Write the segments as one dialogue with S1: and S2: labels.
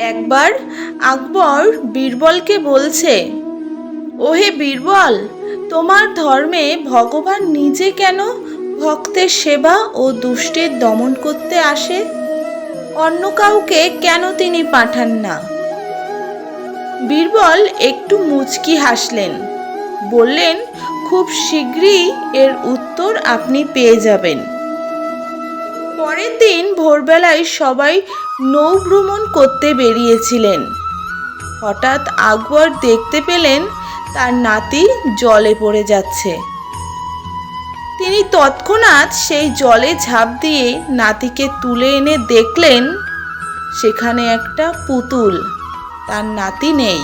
S1: একবার আকবর বীরবলকে বলছে, ওহে বীরবল, তোমার ধর্মে ভগবান নিজে কেন ভক্তের সেবা ও দুষ্টের দমন করতে আসে? অন্য কাউকে কেন তিনি পাঠান না? বীরবল একটু মুচকি হাসলেন, বললেন, খুব শীঘ্রই এর উত্তর আপনি পেয়ে যাবেন। পরের দিন ভোরবেলায় সবাই নৌ ভ্রমণ করতে বেরিয়েছিলেন। হঠাৎ আকবর দেখতে পেলেন তার নাতি জলে পড়ে যাচ্ছে। তিনি তৎক্ষণাৎ সেই জলে ঝাঁপ দিয়ে নাতিকে তুলে এনে দেখলেন, সেখানে একটা পুতুল, তার নাতি নেই।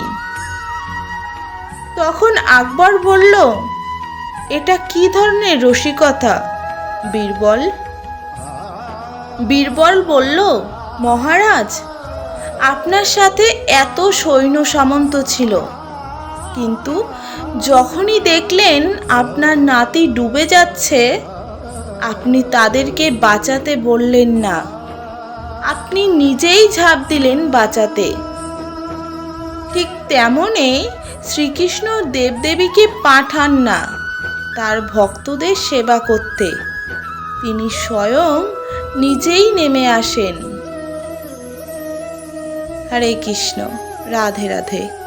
S1: তখন আকবর বলল, এটা কি ধরনের রসিকতা? বীরবল বীরবল বলল, মহারাজ, আপনার সাথে এত সৈন্য সামন্ত ছিল। কিন্তু যখনই দেখলেন আপনার নাতি ডুবে যাচ্ছে, আপনি তাদেরকে বাঁচাতে বললেন না। আপনি নিজেই ঝাঁপ দিলেন বাঁচাতে। ঠিক তেমনে শ্রীকৃষ্ণ দেবদেবীকে পাঠান না, তার ভক্তদের সেবা করতে। তিনি স্বয়ং নিজেই নেমে আসেন। হরে কৃষ্ণ রাধে রাধে।